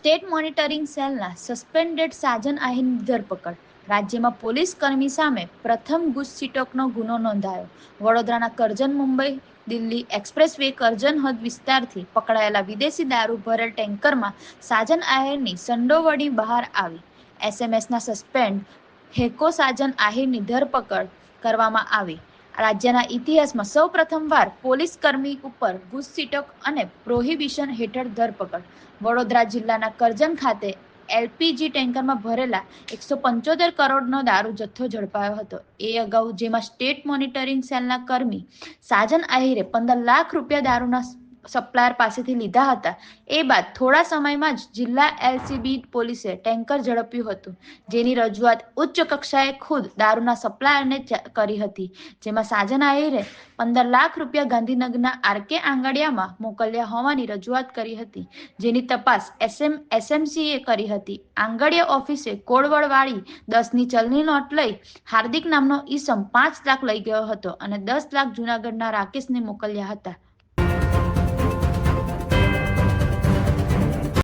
State monitoring સેલના suspended Sajan આહિરની ધરપકડ. રાજ્યમાં પોલીસ કર્મી સામે પ્રથમ ગુસ્સીટોકનો ગુનો નોંધાયો. વડોદરાના કરજણ મુંબઈ, દિલ્હી એક્સપ્રેસ વે કરજણ હદ વિસ્તારથી પકડાયેલા વિદેશી દારૂ ભરેલ ટેન્કરમાં સાજન આહિરની સંડોવણી બહાર આવી. એસએમએસના સસ્પેન્ડ હેકો સાજન આહિરની ધરપકડ કરવામાં આવી. રાજ્યના ઇતિહાસમાં સૌ પ્રથમવાર પોલીસ કર્મી ઉપર ગુસ્સીટક અને પ્રોહિબિશન હેઠળ ધરપકડ. વડોદરા જિલ્લાના કરજણ ખાતે એલપીજી ટેન્કરમાં ભરેલા એકસો પંચોતેર કરોડનો દારૂ જથ્થો ઝડપાયો હતો. એ અગાઉ જેમાં સ્ટેટ મોનિટરિંગ સેલના કર્મી સાજન આહિરે પંદર લાખ રૂપિયા દારૂના સપ્લાયર પાસેથી લીધા હતા. એ બાદ થોડા સમયમાં જ જિલ્લા એલસીબી પોલીસે ટેન્કર ઝડપ્યું હતું, જેની રજૂઆત ઉચ્ચ કક્ષાએ ખુદ દારૂના સપ્લાયરને કરી હતી, જેમાં સાજન આહિરે પંદર લાખ રૂપિયા ગાંધીનગરના આરકે આંગડિયામાં મોકલ્યા હોવાની રજૂઆત કરી હતી, જેની તપાસ એસએમ, એસએમસીએ કરી હતી. આંગડિયા ઓફિસે કોડવડવાળી દસની ચલણી નોટ લઈ હાર્દિક નામનો ઈસમ પાંચ લાખ લઈ ગયો હતો અને દસ લાખ જુનાગઢના રાકેશને મોકલ્યા હતા.